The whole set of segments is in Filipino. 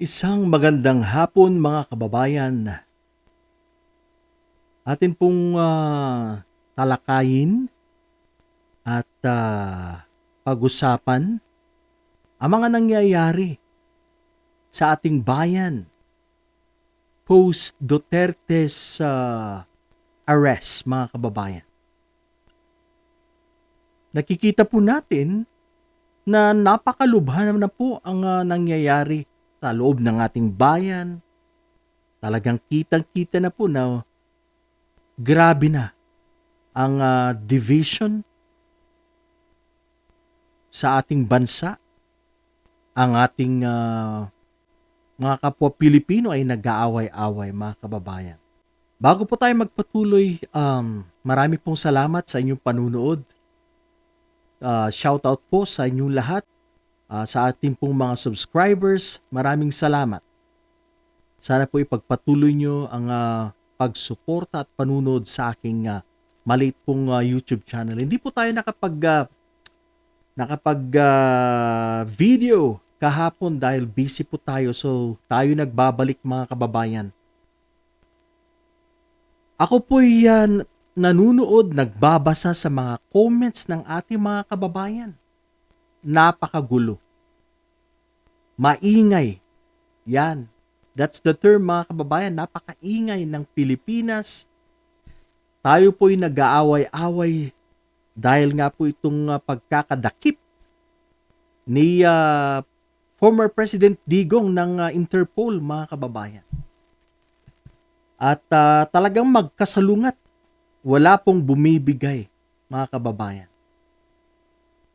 Isang magandang hapon mga kababayan. Atin pong ah, talakayin at ah, pag-usapan ang mga nangyayari sa ating bayan post Duterte's ah, arrest mga kababayan. Nakikita po natin na napakalubha na po ang ah, nangyayari sa loob ng ating bayan. Talagang kitang-kita na po na grabe na ang ah, division sa ating bansa. Ang ating ah, mga kapwa Pilipino ay nag-aaway-away mga kababayan. Bago po tayo magpatuloy, um, marami pong salamat sa inyong panunood. Uh, shout out po sa inyong lahat Ah, sa ating pong mga subscribers, maraming salamat. Sana po ipagpatuloy nyo ang ah, pagsuporta at panunod sa aking ah, maliit pong ah, YouTube channel. Hindi po tayo nakapag ah, nakapag ah, video kahapon dahil busy po tayo. So tayo nagbabalik mga kababayan. Ako po yan nanunood, nagbabasa sa mga comments ng ating mga kababayan napakagulo. Maingay. Yan. That's the term mga kababayan. Napakaingay ng Pilipinas. Tayo po'y nag-aaway-away dahil nga po itong uh, pagkakadakip ni uh, former President Digong ng uh, Interpol mga kababayan. At uh, talagang magkasalungat. Wala pong bumibigay mga kababayan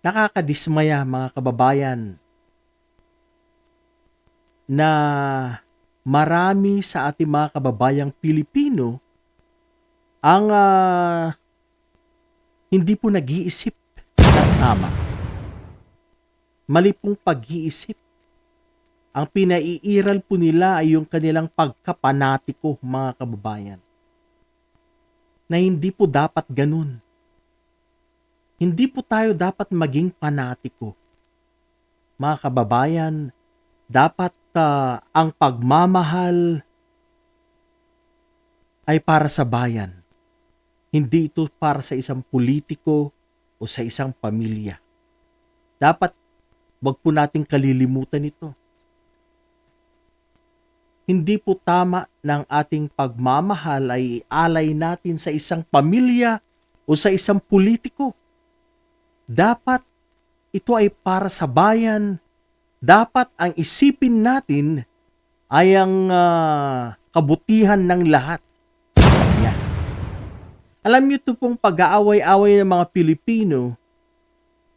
nakakadismaya mga kababayan na marami sa ating mga kababayang Pilipino ang uh, hindi po nag-iisip ng tama. Mali pong pag-iisip. Ang pinaiiral po nila ay yung kanilang pagkapanatiko mga kababayan. Na hindi po dapat ganun hindi po tayo dapat maging panatiko. Mga kababayan, dapat uh, ang pagmamahal ay para sa bayan. Hindi ito para sa isang politiko o sa isang pamilya. Dapat wag po nating kalilimutan ito. Hindi po tama ng ating pagmamahal ay alay natin sa isang pamilya o sa isang politiko dapat ito ay para sa bayan. Dapat ang isipin natin ay ang uh, kabutihan ng lahat. Yan. Alam niyo ito pong pag-aaway-away ng mga Pilipino,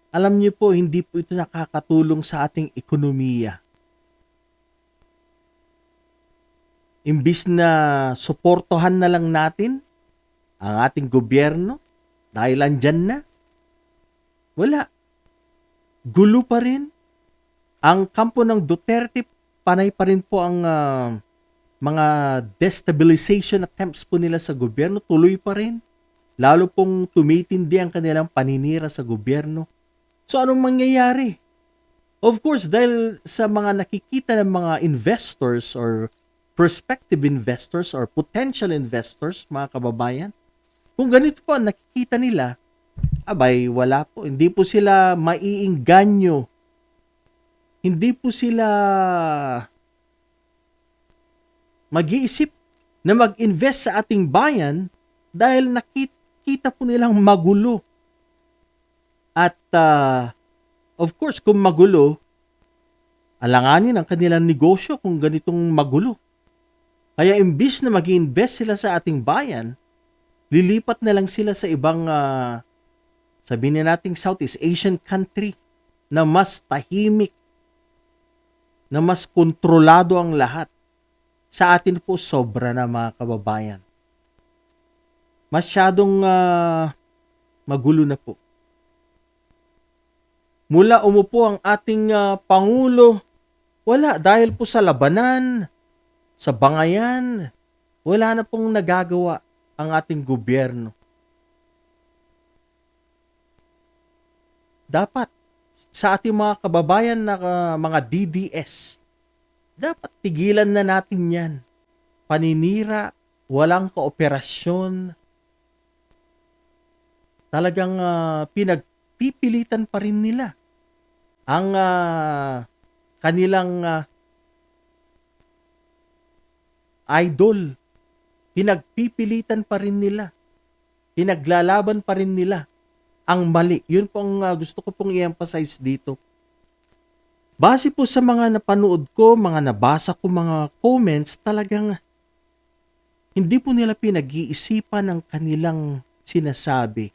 alam niyo po, hindi po ito nakakatulong sa ating ekonomiya. Imbis na suportohan na lang natin ang ating gobyerno dahil andyan na, wala. Gulo pa rin. Ang kampo ng Duterte, panay pa rin po ang uh, mga destabilization attempts po nila sa gobyerno, tuloy pa rin. Lalo pong tumitindi ang kanilang paninira sa gobyerno. So anong mangyayari? Of course, dahil sa mga nakikita ng mga investors or prospective investors or potential investors, mga kababayan, kung ganito po ang nakikita nila, abay wala po. Hindi po sila maiingganyo. Hindi po sila mag-iisip na mag-invest sa ating bayan dahil nakita po nilang magulo. At uh, of course, kung magulo, alanganin ang kanilang negosyo kung ganitong magulo. Kaya imbis na mag invest sila sa ating bayan, lilipat na lang sila sa ibang uh, sabihin na nating Southeast Asian country na mas tahimik, na mas kontrolado ang lahat. Sa atin po sobra na mga kababayan. Masyadong uh, magulo na po. Mula umupo ang ating uh, Pangulo, wala dahil po sa labanan, sa bangayan, wala na pong nagagawa ang ating gobyerno. Dapat sa ating mga kababayan na uh, mga DDS, Dapat tigilan na natin yan. Paninira, walang kooperasyon. Talagang ah, pinagpipilitan pa rin nila ang ah, kanilang ah, idol. Pinagpipilitan pa rin nila. Pinaglalaban pa rin nila ang mali. Yun po ang ah, gusto ko pong i-emphasize dito. Base po sa mga napanood ko, mga nabasa ko, mga comments, talagang hindi po nila pinag-iisipan ang kanilang sinasabi.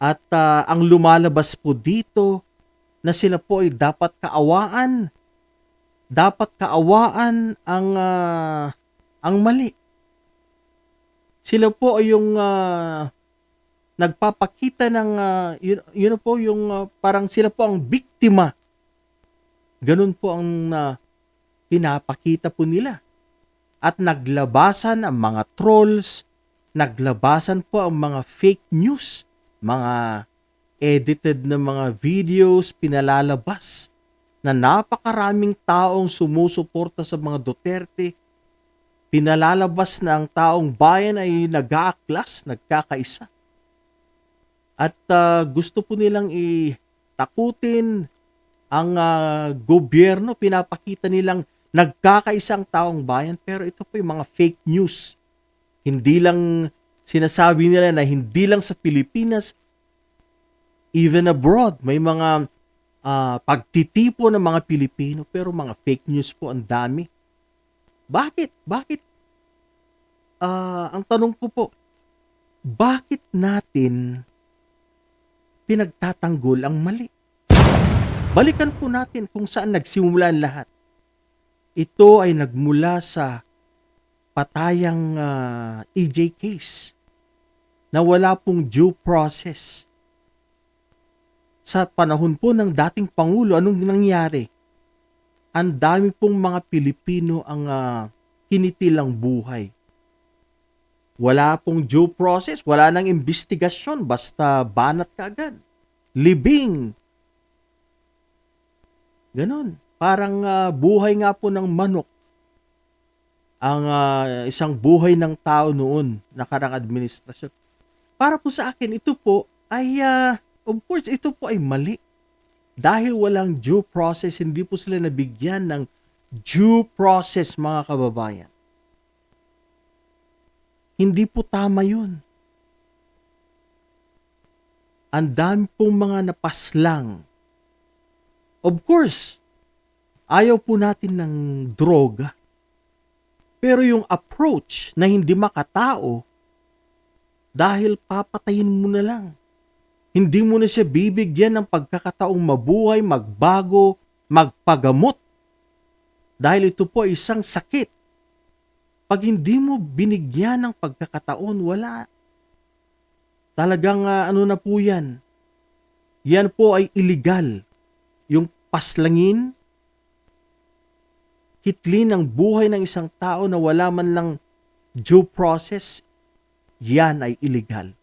At ah, ang lumalabas po dito na sila po ay dapat kaawaan. Dapat kaawaan ang ah, ang mali. Sila po ay yung ah, nagpapakita ng ah, yun, yun po yung ah, parang sila po ang biktima. Ganun po ang ah, pinapakita po nila. At naglabasan ang mga trolls, naglabasan po ang mga fake news, mga edited na mga videos pinalalabas na napakaraming taong sumusuporta sa mga Duterte. Pinalalabas na ang taong bayan ay nag-aaklas, nagkakaisa. At ah, gusto po nilang itakutin ang ah, gobyerno, pinapakita nilang nagkakaisang taong bayan pero ito po yung mga fake news. Hindi lang sinasabi nila na hindi lang sa Pilipinas, even abroad, may mga ah, pagtitipo ng mga Pilipino pero mga fake news po ang dami. Bakit? Bakit? Ah, ang tanong ko po, bakit natin pinagtatanggol ang mali? Balikan po natin kung saan nagsimula ang lahat. Ito ay nagmula sa patayang ah, EJ case na wala pong due process. Sa panahon po ng dating Pangulo, anong nangyari? Ang dami pong mga Pilipino ang ah, kinitilang buhay. Wala pong due process, wala nang investigasyon, basta banat ka agad. Libing. Ganon. Parang ah, buhay nga po ng manok ang ah, isang buhay ng tao noon, nakarang administrasyon. Para po sa akin, ito po ay, ah, of course, ito po ay mali. Dahil walang due process, hindi po sila nabigyan ng due process, mga kababayan. Hindi po tama yun. Ang dami pong mga napaslang. Of course, ayaw po natin ng droga. Pero yung approach na hindi makatao, dahil papatayin mo na lang. Hindi mo na siya bibigyan ng pagkakataong mabuhay, magbago, magpagamot. Dahil ito po ay isang sakit. Pag hindi mo binigyan ng pagkakataon, wala. Talagang ah, ano na po yan. Yan po ay illegal. Yung paslangin, hitlin ng buhay ng isang tao na wala man lang due process, yan ay illegal.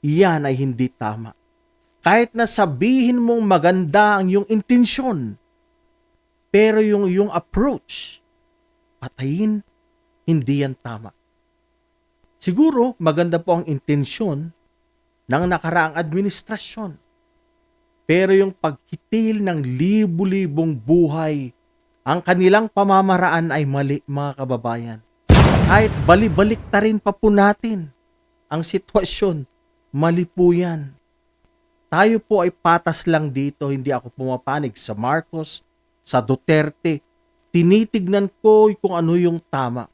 Yan ay hindi tama. Kahit na sabihin mong maganda ang iyong intensyon, pero yung yung approach, patayin, hindi yan tama. Siguro maganda po ang intensyon ng nakaraang administrasyon. Pero yung pagkitil ng libu-libong buhay, ang kanilang pamamaraan ay mali mga kababayan. Kahit bali-balik ta rin pa po natin ang sitwasyon, mali po yan. Tayo po ay patas lang dito, hindi ako pumapanig sa Marcos, sa Duterte. Tinitignan ko kung ano yung tama.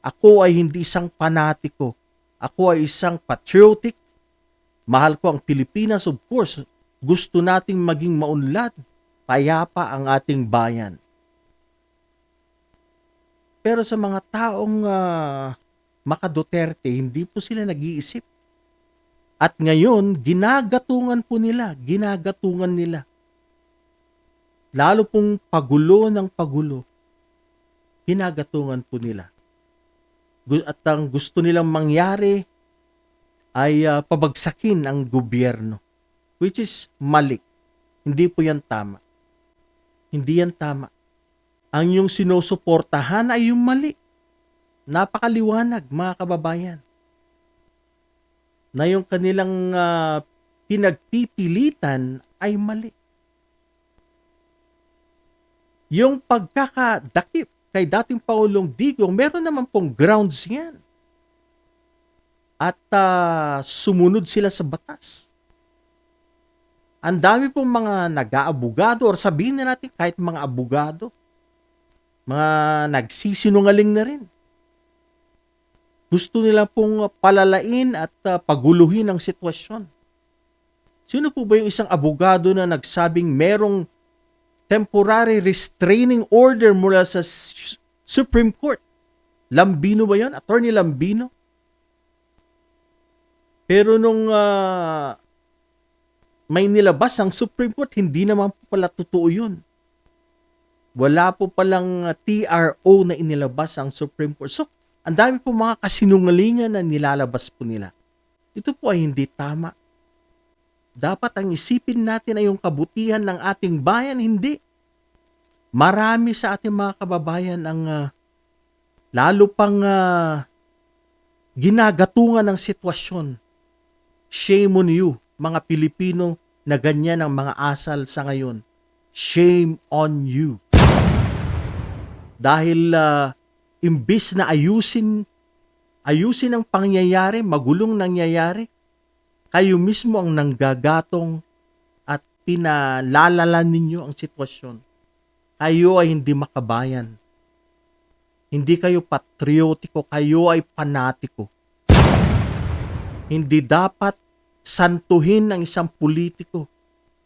Ako ay hindi isang panatiko. Ako ay isang patriotic. Mahal ko ang Pilipinas, of course. Gusto nating maging maunlad, payapa ang ating bayan. Pero sa mga taong uh, maka-Duterte, hindi po sila nag-iisip. At ngayon, ginagatungan po nila, ginagatungan nila. Lalo pong pagulo ng pagulo, ginagatungan po nila. At ang gusto nilang mangyari ay uh, pabagsakin ang gobyerno, which is mali. Hindi po yan tama. Hindi yan tama. ang yung sinusuportahan ay yung mali. Napakaliwanag, mga kababayan. Na yung kanilang ah, pinagpipilitan ay mali. Yung pagkakadakip kay dating Pangulong Digong, meron naman pong grounds yan. At ah, sumunod sila sa batas. Ang dami pong mga nag-aabogado or sabihin na natin kahit mga abogado, mga nagsisinungaling na rin. Gusto nila pong palalain at ah, paguluhin ang sitwasyon. Sino po ba yung isang abogado na nagsabing merong temporary restraining order mula sa Supreme Court? Lambino ba yan? Attorney Lambino? Pero nung ah, may nilabas ang Supreme Court, hindi naman po pala totoo yun. Wala po palang ah, TRO na inilabas ang Supreme Court. So, ang dami po mga kasinungalingan na nilalabas po nila. Ito po ay hindi tama. Dapat ang isipin natin ay yung kabutihan ng ating bayan, hindi. Marami sa ating mga kababayan ang ah, lalo pang ah, ginagatungan ng sitwasyon. Shame on you, mga Pilipino na ganyan ang mga asal sa ngayon. Shame on you. Dahil ah, imbis na ayusin ayusin ang pangyayari, magulong nangyayari, kayo mismo ang nanggagatong at pinalalalan ninyo ang sitwasyon. Kayo ay hindi makabayan. Hindi kayo patriotiko, kayo ay panatiko. Hindi dapat santuhin ng isang politiko.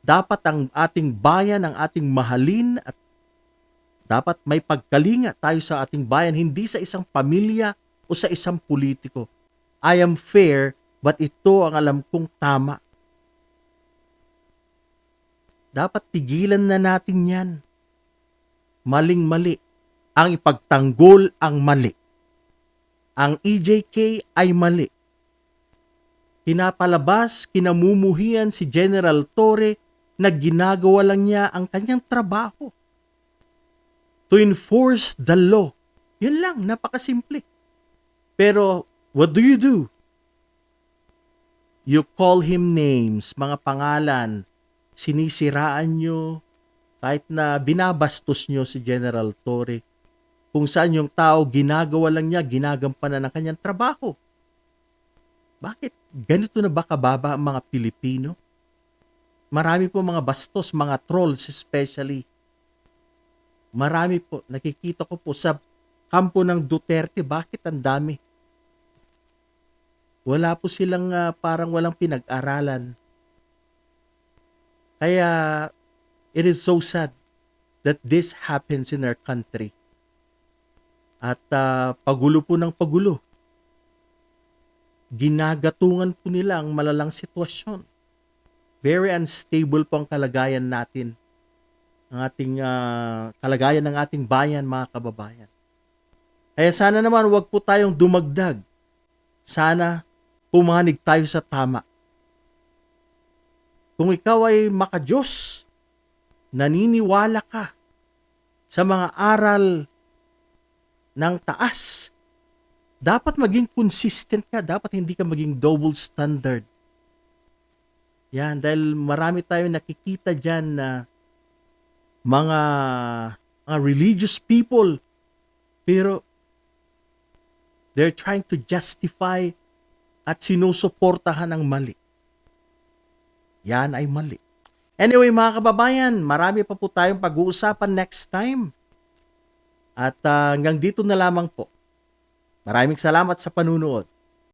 Dapat ang ating bayan, ang ating mahalin at dapat may pagkalinga tayo sa ating bayan, hindi sa isang pamilya o sa isang politiko. I am fair, but ito ang alam kong tama. Dapat tigilan na natin yan. Maling-mali. Ang ipagtanggol ang mali. Ang EJK ay mali. Pinapalabas, kinamumuhian si General Torre na ginagawa lang niya ang kanyang trabaho. To enforce the law. Yun lang, napakasimple. Pero, what do you do? You call him names, mga pangalan. Sinisiraan nyo, kahit na binabastos nyo si General Torre. Kung saan yung tao ginagawa lang niya, ginagampanan ng kanyang trabaho. Bakit? Ganito na ba kababa ang mga Pilipino? Marami po mga bastos, mga trolls especially. Marami po, nakikita ko po sa kampo ng Duterte, bakit ang dami? Wala po silang ah, parang walang pinag-aralan. Kaya it is so sad that this happens in our country. At ah, pagulo po ng pagulo. Ginagatungan po nila ang malalang sitwasyon. Very unstable po ang kalagayan natin. Ang ating ah, kalagayan ng ating bayan, mga kababayan. Kaya sana naman wag po tayong dumagdag. Sana pumanig tayo sa tama. Kung ikaw ay makajos, naniniwala ka sa mga aral ng taas, dapat maging consistent ka, dapat hindi ka maging double standard. Yan, dahil marami tayong nakikita dyan na mga, mga religious people, pero they're trying to justify at sinusuportahan ang mali. Yan ay mali. Anyway mga kababayan, marami pa po tayong pag-uusapan next time. At ah, hanggang dito na lamang po. Maraming salamat sa panunood.